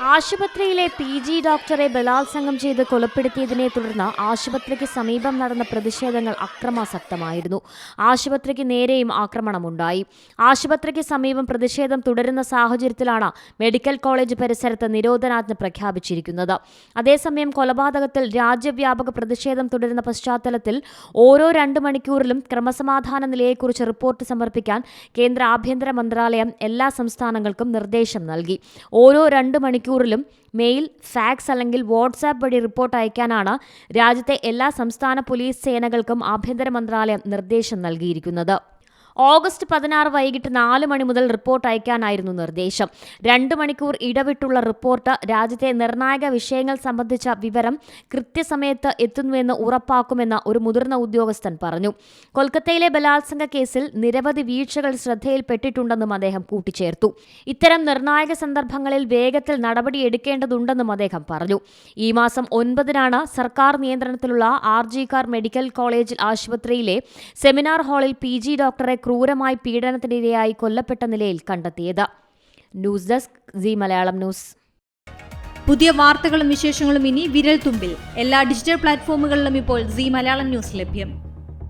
ആശുപത്രിയിലെ P G ഡോക്ടറെ ബലാത്സംഗം ചെയ്ത് കൊലപ്പെടുത്തിയതിനെ തുടർന്ന് ആശുപത്രിക്ക് സമീപം നടന്ന പ്രതിഷേധങ്ങൾ അക്രമാസക്തമായിരുന്നു. ആശുപത്രിക്ക് നേരെയും ആക്രമണമുണ്ടായി. ആശുപത്രിക്ക് സമീപം പ്രതിഷേധം തുടരുന്ന സാഹചര്യത്തിലാണ് മെഡിക്കൽ കോളേജ് പരിസരത്ത് നിരോധനാജ്ഞ പ്രഖ്യാപിച്ചിരിക്കുന്നത്. അതേസമയം കൊലപാതകത്തിൽ രാജ്യവ്യാപക പ്രതിഷേധം തുടരുന്ന പശ്ചാത്തലത്തിൽ ഓരോ രണ്ട് മണിക്കൂറിലും ക്രമസമാധാന നിലയെക്കുറിച്ച് റിപ്പോർട്ട് സമർപ്പിക്കാൻ കേന്ദ്ര ആഭ്യന്തര മന്ത്രാലയം എല്ലാ സംസ്ഥാനങ്ങൾക്കും നിർദ്ദേശം നൽകി. ഓരോ രണ്ട് മണിക്കൂറിലും മെയിൽ ഫാക്സ് അല്ലെങ്കിൽ വാട്സാപ്പ് വഴി റിപ്പോർട്ട് അയക്കാനാണ് രാജ്യത്തെ എല്ലാ സംസ്ഥാന പോലീസ് സേനകൾക്കും ആഭ്യന്തര മന്ത്രാലയം നിർദ്ദേശം നൽകിയിരിക്കുന്നത്. ഓഗസ്റ്റ് പതിനാറ് വൈകിട്ട് നാല് മണി മുതൽ റിപ്പോർട്ട് അയക്കാനായിരുന്നു നിർദ്ദേശം. രണ്ട് മണിക്കൂർ ഇടവിട്ടുള്ള റിപ്പോർട്ട് രാജ്യത്തെ നിർണായക വിഷയങ്ങൾ സംബന്ധിച്ച വിവരം കൃത്യസമയത്ത് എത്തുന്നുവെന്ന് ഉറപ്പാക്കുമെന്ന് ഒരു മുതിർന്ന ഉദ്യോഗസ്ഥൻ പറഞ്ഞു. കൊൽക്കത്തയിലെ ബലാത്സംഗ കേസിൽ നിരവധി വീഴ്ചകൾ ശ്രദ്ധയിൽപ്പെട്ടിട്ടുണ്ടെന്നും അദ്ദേഹം കൂട്ടിച്ചേർത്തു. ഇത്തരം നിർണായക സന്ദർഭങ്ങളിൽ വേഗത്തിൽ നടപടിയെടുക്കേണ്ടതുണ്ടെന്നും അദ്ദേഹം പറഞ്ഞു. ഈ മാസം ഒൻപതിനാണ് സർക്കാർ നിയന്ത്രണത്തിലുള്ള R G Kar medical college ആശുപത്രിയിലെ സെമിനാർ ഹാളിൽ പി ജി ഡോക്ടറെ ക്രൂരമായി പീഡനത്തിനിരയായി കൊല്ലപ്പെട്ട നിലയിൽ കണ്ടെത്തിയത്. News desk G Malayalam news. പുതിയ വാർത്തകളും വിശേഷങ്ങളും ഇനി വിരൽ തുമ്പിൽ എല്ലാ ഡിജിറ്റൽ പ്ലാറ്റ്ഫോമുകളിലും ഇപ്പോൾ സി മലയാളം ന്യൂസ് ലഭ്യം.